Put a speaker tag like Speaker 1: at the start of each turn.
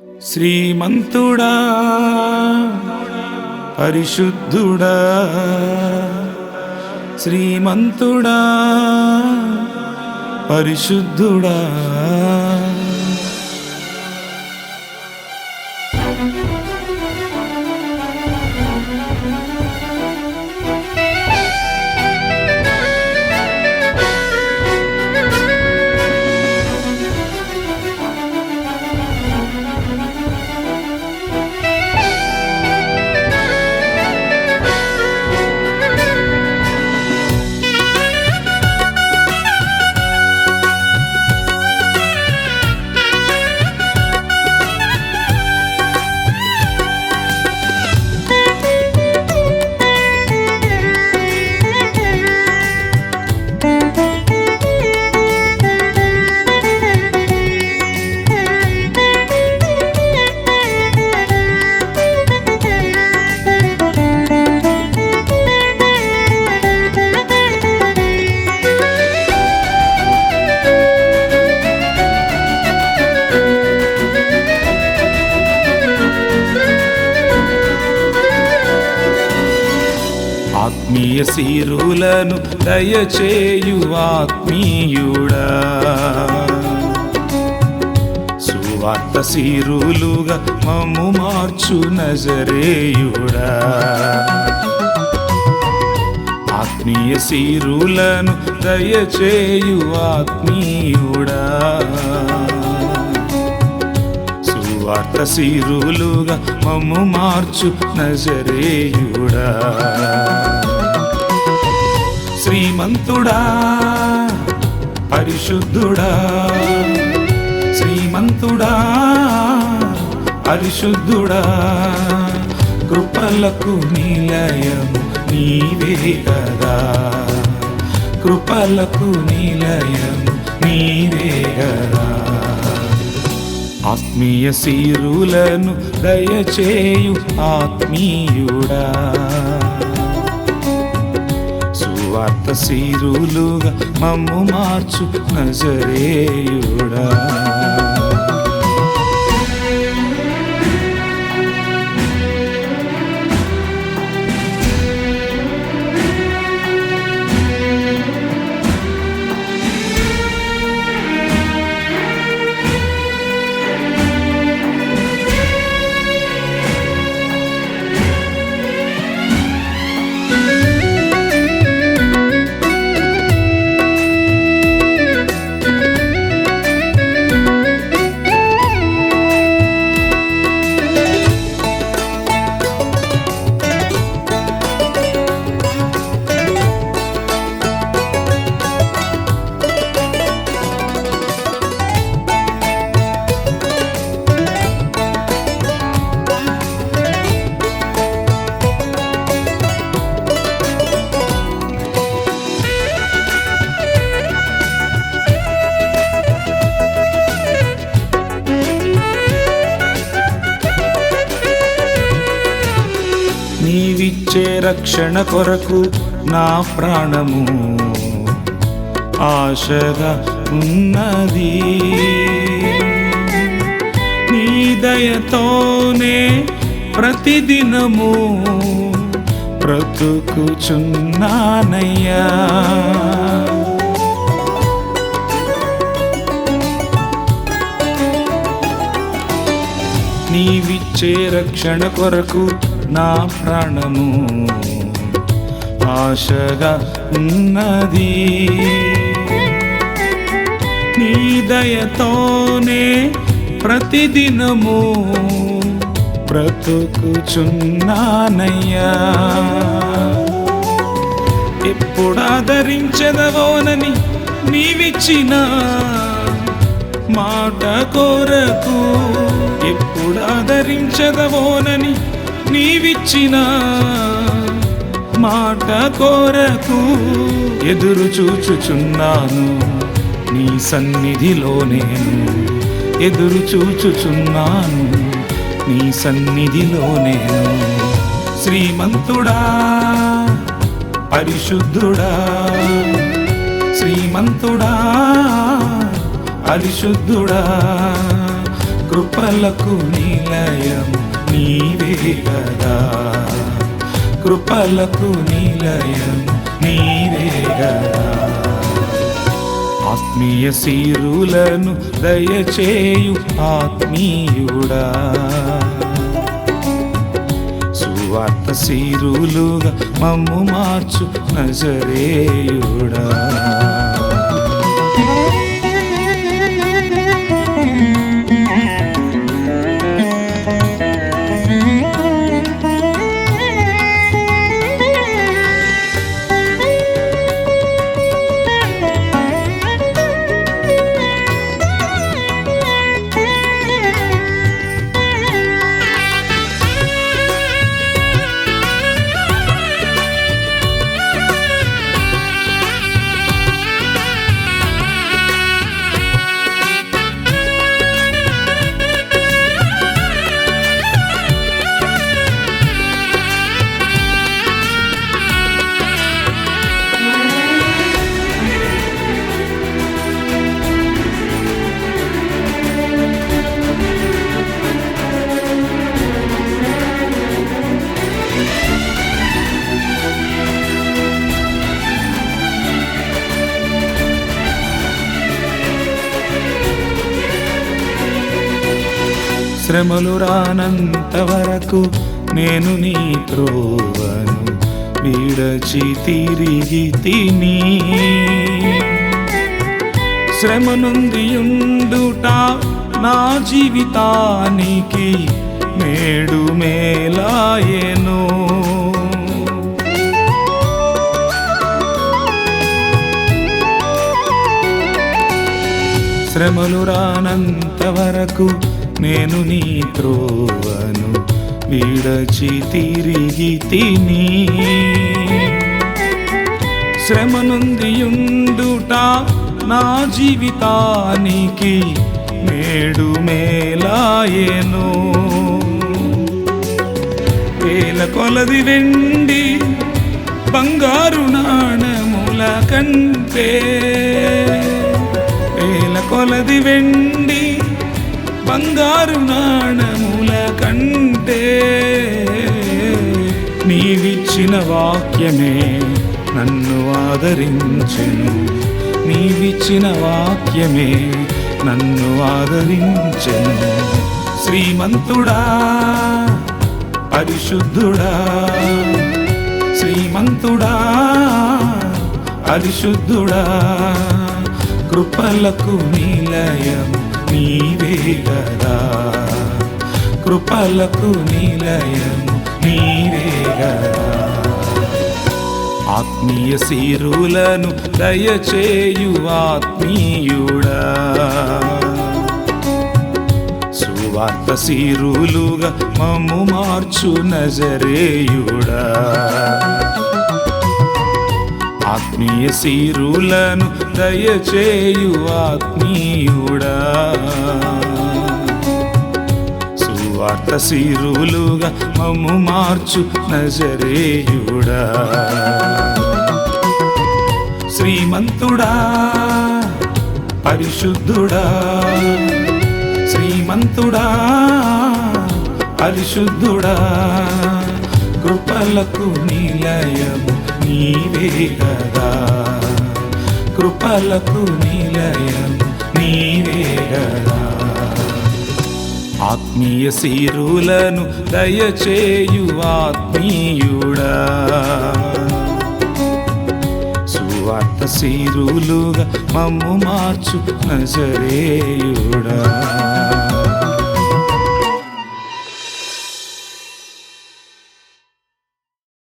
Speaker 1: శ్రీమంతుడా పరిశుద్ధుడా శ్రీమంతుడా పరిశుద్ధుడా. ప్రియశీరులను సీరులను దయచేయు ఆత్మీయుడా సువార్త సీరులుగా మమ్ము మార్చు నజరేయుడా. ఆత్మీయ సీరులను దయచేయు ఆత్మీయుడా సువార్త సీరులుగా మమ్ము మార్చు నజరేయుడా. శ్రీమంతుడా పరిశుద్ధుడా. శ్రీమంతుడా పరిశుద్ధుడా. కృపలకు నిలయం నీవే కదా. కృపలకు నిలయం నీవే కదా. ఆత్మీయ సీరులను దయచేయు ఆత్మీయుడా. సువార్త సీరులుగా మమ్ము మార్చు నజరేయుడా. ఇచ్చే రక్షణ కొరకు నా ప్రాణము. ఆశగా ఉన్నది. నీ దయతోనే ప్రతిదినము బ్రతుకుచున్నానయ్యా. నీవిచ్చే రక్షణ కొరకు నా ప్రాణము. ఆశగా ఉన్నది. నీ దయతోనే ప్రతిదినము బ్రతుకుచున్నానయ్యా. ఎప్పుడాదరించదవోనని నీవిచ్చిన మాట కోరకు ఎప్పుడాదరించదవోనని నీవిచ్చిన మాట కోరకు ఎదురు చూచుచున్నాను. నీ సన్నిధిలో నేను ఎదురు చూచుచున్నాను. నీ సన్నిధిలో నేను శ్రీమంతుడా పరిశుద్ధుడా శ్రీమంతుడా పరిశుద్ధుడా కృపలకు నిలయం నీవే కదా. కృపలకు నిలయం నీవే కదా. ఆత్మీయ సీరులను దయచేయు ఆత్మీయుడా. సువార్త సీరులుగా మమ్ము మార్చు నజరేయుడా. శ్రమలు రానంత వరకు నేను నీ త్రోవను విడచి తిరిగి తిని శ్రమ నుండి ఉండుట నా జీవితానికి మేడు మేలాయను శ్రమలు రానంత వరకు నేను నీ త్రోవను విడచి తిరిగి తిని. శ్రమ నుండి ఉండుట నా జీవితానికి మేడు మేలాయను. వేల కొలది వెండి బంగారు నాణముల కంటే వేల కొలది వెండి బంగారు నాణముల కంటే నీవిచ్చిన వాక్యమే నన్ను ఆదరించెను. నీవిచ్చిన వాక్యమే నన్ను ఆదరించెను. శ్రీమంతుడా పరిశుద్ధుడా శ్రీమంతుడా పరిశుద్ధుడా కృపలకు నిలయము. నీవే గదా కృపలకు నిలయం నీవే గదా ఆత్మీయ సీరులను దయచేయు ఆత్మీయుడా. సువార్త సీరులుగా మమ్ము మార్చు నజరేయుడా. ఆత్మీయ సీరులను దయచేయు ఆత్మీయుడా. సువార్త సీరులుగా మమ్ము మార్చు నజరేయుడా. శ్రీమంతుడా పరిశుద్ధుడా శ్రీమంతుడా పరిశుద్ధుడా కృపలకు నిలయము నీవే కదా. కృపలకు నిలయము ఆత్మీయ సీరులను దయచేయు ఆత్మీయుడా. సువార్త సిరులుగా మమ్ము మార్చు నజరేయుడా.